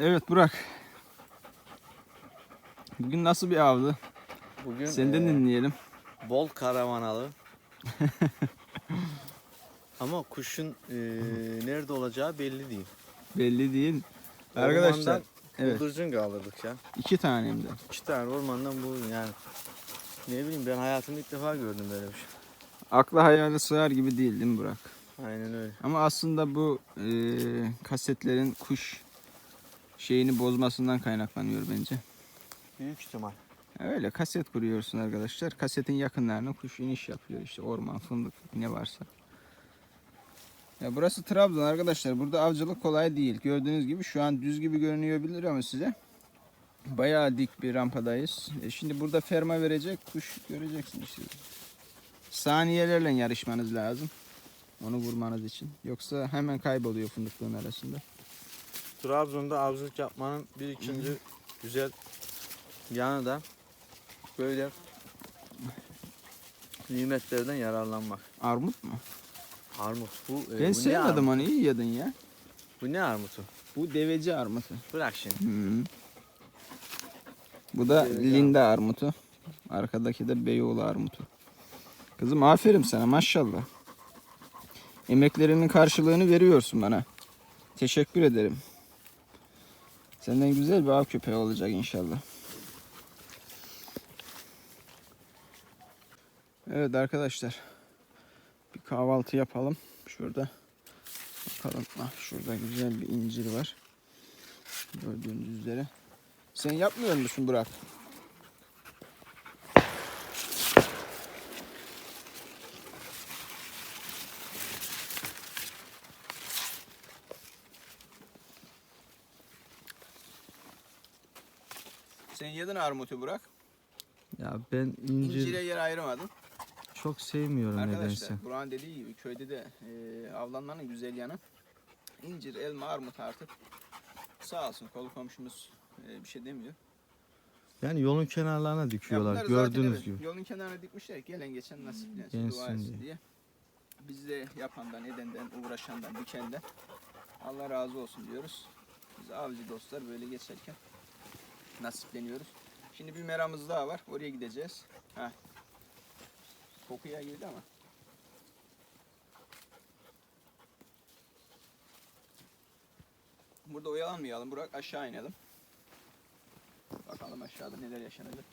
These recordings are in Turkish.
Burak. Bugün nasıl bir avdı? Bugün Senden e, dinleyelim. bol karavanalı. Ama kuşun e, nerede olacağı belli değil. Belli değil. Arkadaşlar evet. Bıldırcın kaldırdık ya. iki tane hem de. İki tane ormandan bu yani. Ne bileyim ben hayatımda ilk defa gördüm böyle bir şey. Akla hayale sığar gibi değil değil mi Burak? Aynen öyle. Ama aslında bu e, kasetlerin kuş şeyini bozmasından kaynaklanıyor bence. Büyük ihtimal. Öyle kaset kuruyorsun arkadaşlar. Kasetin yakınlarına kuş iniş yapıyor işte orman, fındık ne varsa. Ya burası Trabzon arkadaşlar. Burada avcılık kolay değil. Gördüğünüz gibi şu an düz gibi görünüyor bilir ama size. Bayağı dik bir rampadayız. E şimdi burada ferma verecek kuş göreceksin işte. Saniyelerle yarışmanız lazım. Onu vurmanız için. Yoksa hemen kayboluyor fındıklığın arasında. Trabzon'da avcılık yapmanın bir ikinci güzel yanı da böyle nimetlerden yararlanmak. Armut mu? Armut bu. e, Ben bu sevmedim onu. iyi yedin ya. Bu ne armutu? Bu deveci armutu. Bırak şimdi. Hı. Bu da Deveci Linda armutu. Arkadaki de Beyoğlu armutu. Kızım aferin sana maşallah. Emeklerinin karşılığını veriyorsun bana. Teşekkür ederim. Senden güzel bir av köpeği olacak inşallah. Evet arkadaşlar. Bir kahvaltı yapalım. Şurada. Bakalım. Ah, şurada güzel bir incir var. Gördüğünüz üzere. Sen yapmıyor musun Burak? Sen yedin armutu Burak. Ya ben İncire yer ayırmadın. çok sevmiyorum Arkadaşlar Burak'ın dediği gibi köyde de e, avlanmanın güzel yanı incir, elma, armut artık sağ olsun kolu komşumuz e, bir şey demiyor. Yani yolun kenarlarına Ya dikiyorlar zaten gördüğünüz evet, gibi. Yolun kenarına dikmişler gelen geçen nasiplensin Gelsin dua etsin diye. diye. Biz de yapandan, edenden, uğraşandan, dikenden Allah razı olsun diyoruz. Biz avcı dostlar böyle geçerken nasipleniyoruz. Şimdi bir meramız daha var. Oraya gideceğiz. Ha. Kokuya girdi ama. Burada oyalanmayalım. Burak aşağı inelim. Bakalım aşağıda neler yaşanacak.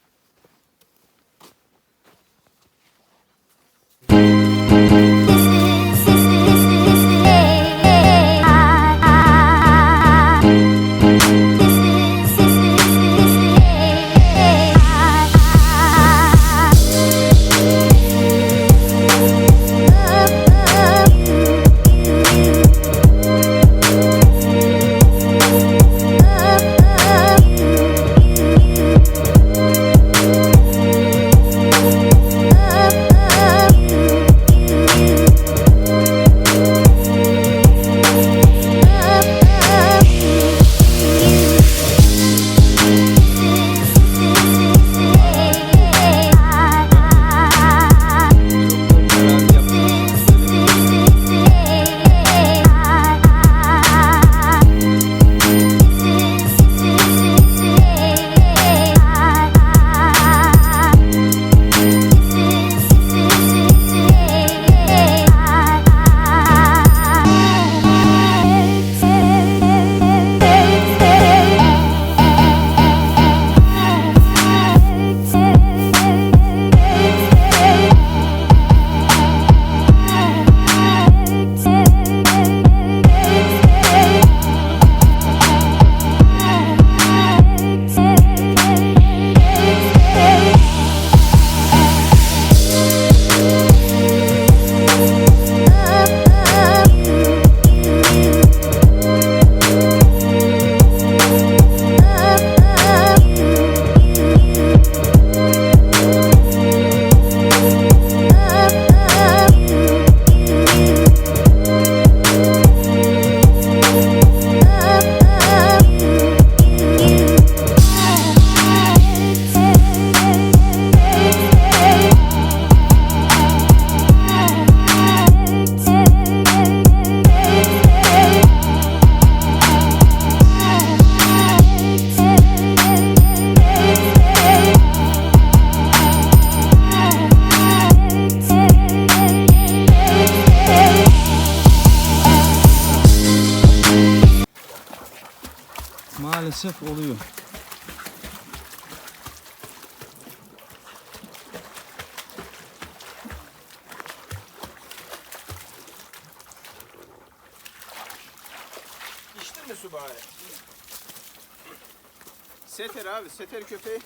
Maalesef oluyor. İçtin mi su bari? Seter abi, seter köpeği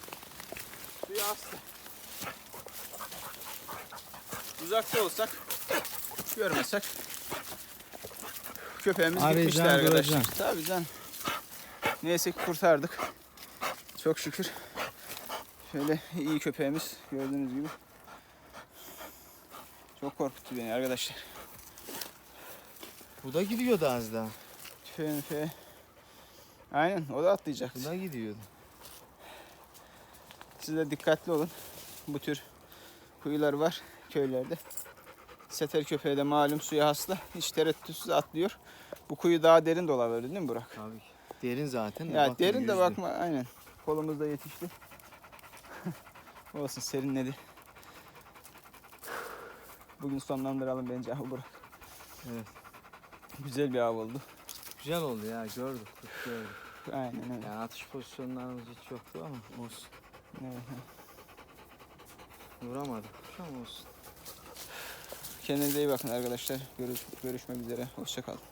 suya astı. Uzakta olsak, görmesek köpeğimiz gitmişti Arayacaksın, arkadaşlar. duracaksın. Tabii can. Neyse ki kurtardık. Çok şükür. Şöyle iyi köpeğimiz gördüğünüz gibi. Çok korkuttu beni arkadaşlar. Bu da gidiyordu az daha. Tüfe müfe. Aynen o da atlayacak. Bu da gidiyordu. Siz de dikkatli olun. Bu tür kuyular var köylerde. Seter köpeği de malum suya hasta. Hiç tereddütsüz atlıyor. Bu kuyu daha derin de olabilir değil mi Burak? Tabii ki. Derin zaten. Ya bakma, derin de yüzdü. bakma aynen. Kolumuzda yetişti. Olsun serinledi. Bugün sonlandıralım bence avı Burak. Evet. Güzel bir av oldu. Güzel oldu ya gördük. gördük. Aynen öyle. Yani atış pozisyonlarımız hiç yoktu ama olsun. Evet. Vuramadık ama olsun. Kendinize iyi bakın arkadaşlar. Görüş, görüşmek üzere. Hoşçakalın.